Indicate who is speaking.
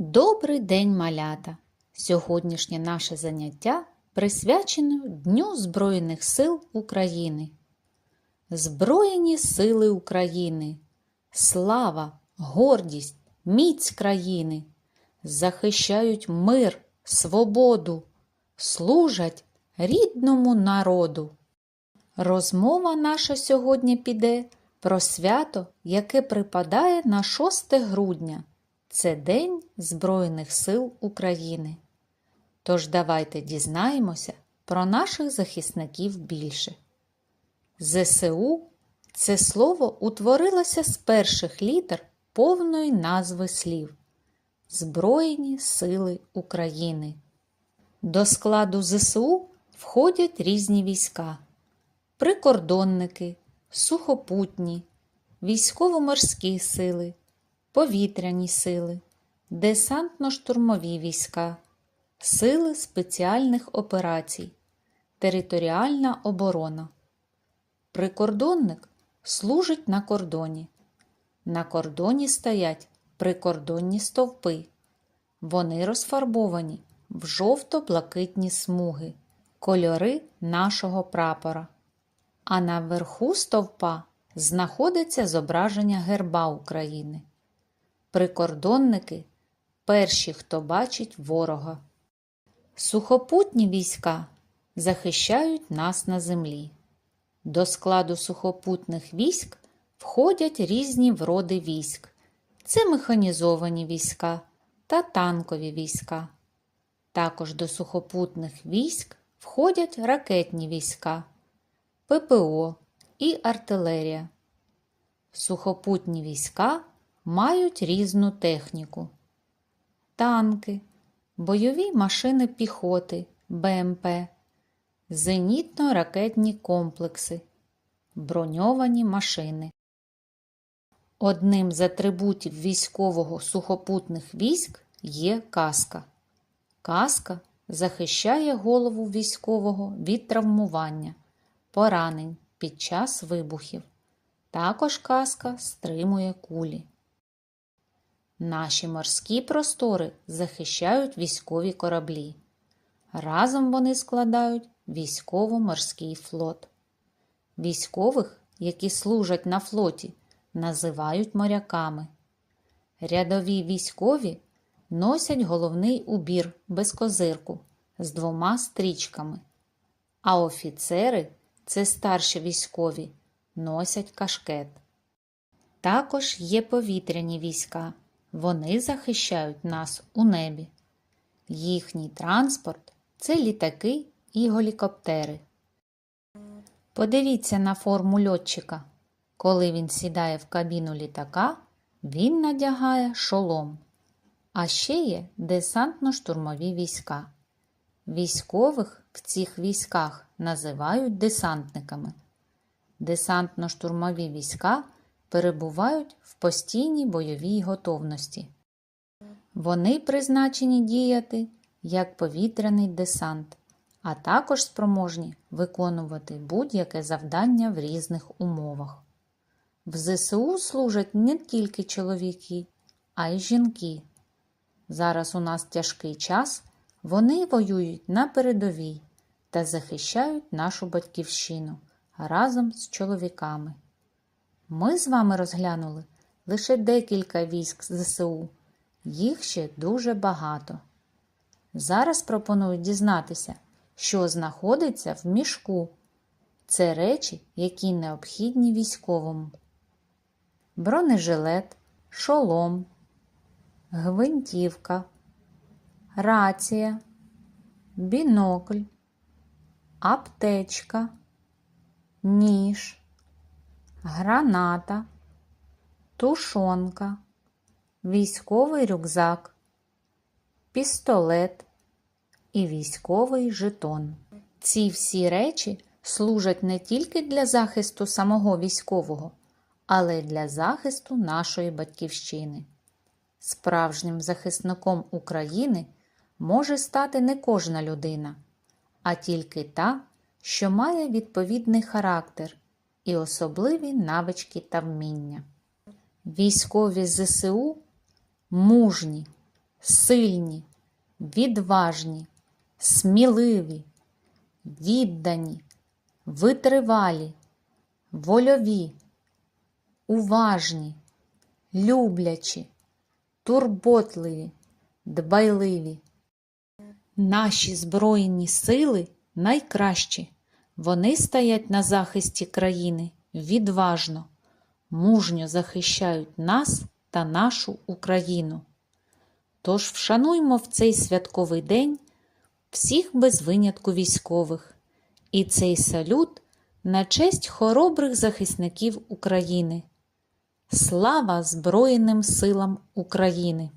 Speaker 1: Добрий день, малята! Сьогоднішнє наше заняття присвячено Дню Збройних сил України. Збройні сили України! Слава, гордість, міць країни! Захищають мир, свободу, служать рідному народу. Розмова наша сьогодні піде про свято, яке припадає на 6 грудня. Це День Збройних сил України. Тож давайте дізнаємося про наших захисників більше. ЗСУ це слово утворилося з перших літер повної назви слів Збройні сили України. До складу ЗСУ входять різні війська: прикордонники, сухопутні, військово-морські сили, повітряні сили, десантно-штурмові війська, сили спеціальних операцій, територіальна оборона. Прикордонник служить на кордоні. На кордоні стоять прикордонні стовпи. Вони розфарбовані в жовто-блакитні смуги, кольори нашого прапора. А наверху стовпа знаходиться зображення герба України. Прикордонники перші, хто бачить ворога. Сухопутні війська захищають нас на землі. До складу сухопутних військ входять різні вроди військ. Це механізовані війська та танкові війська. Також до сухопутних військ входять ракетні війська, ППО і артилерія. Сухопутні війська мають різну техніку: танки, бойові машини піхоти, БМП, зенітно-ракетні комплекси, броньовані машини. Одним з атрибутів військового сухопутних військ є каска. Каска захищає голову військового від травмування, поранень під час вибухів. Також каска стримує кулі. Наші морські простори захищають військові кораблі. Разом вони складають військово-морський флот. Військових, які служать на флоті, називають моряками. Рядові військові носять головний убір без козирку з двома стрічками, а офіцери це старші військові, носять кашкет. Також є повітряні війська. Вони захищають нас у небі. Їхній транспорт це літаки і гелікоптери. Подивіться на форму льотчика. Коли він сідає в кабіну літака, він надягає шолом. А ще є десантно-штурмові війська. Військових в цих військах називають десантниками. Десантно-штурмові війська перебувають в постійній бойовій готовності. Вони призначені діяти як повітряний десант, а також спроможні виконувати будь-яке завдання в різних умовах. В ЗСУ служать не тільки чоловіки, а й жінки. Зараз у нас тяжкий час, вони воюють на передовій та захищають нашу батьківщину разом з чоловіками. Ми з вами розглянули лише декілька військ ЗСУ, їх ще дуже багато. Зараз пропоную дізнатися, що знаходиться в мішку. Це речі, які необхідні військовому. Бронежилет, шолом, гвинтівка, рація, бінокль, аптечка, ніж, граната, тушонка, військовий рюкзак, пістолет і військовий жетон. Ці всі речі служать не тільки для захисту самого військового, але й для захисту нашої батьківщини. Справжнім захисником України може стати не кожна людина, а тільки та, що має відповідний характер і особливі навички та вміння. Військові ЗСУ мужні, сильні, відважні, сміливі, віддані, витривалі, вольові, уважні, люблячі, турботливі, дбайливі. Наші Збройні сили найкращі. Вони стоять на захисті країни відважно, мужньо захищають нас та нашу Україну. Тож вшануймо в цей святковий день всіх без винятку військових і цей салют на честь хоробрих захисників України. Слава Збройним силам України!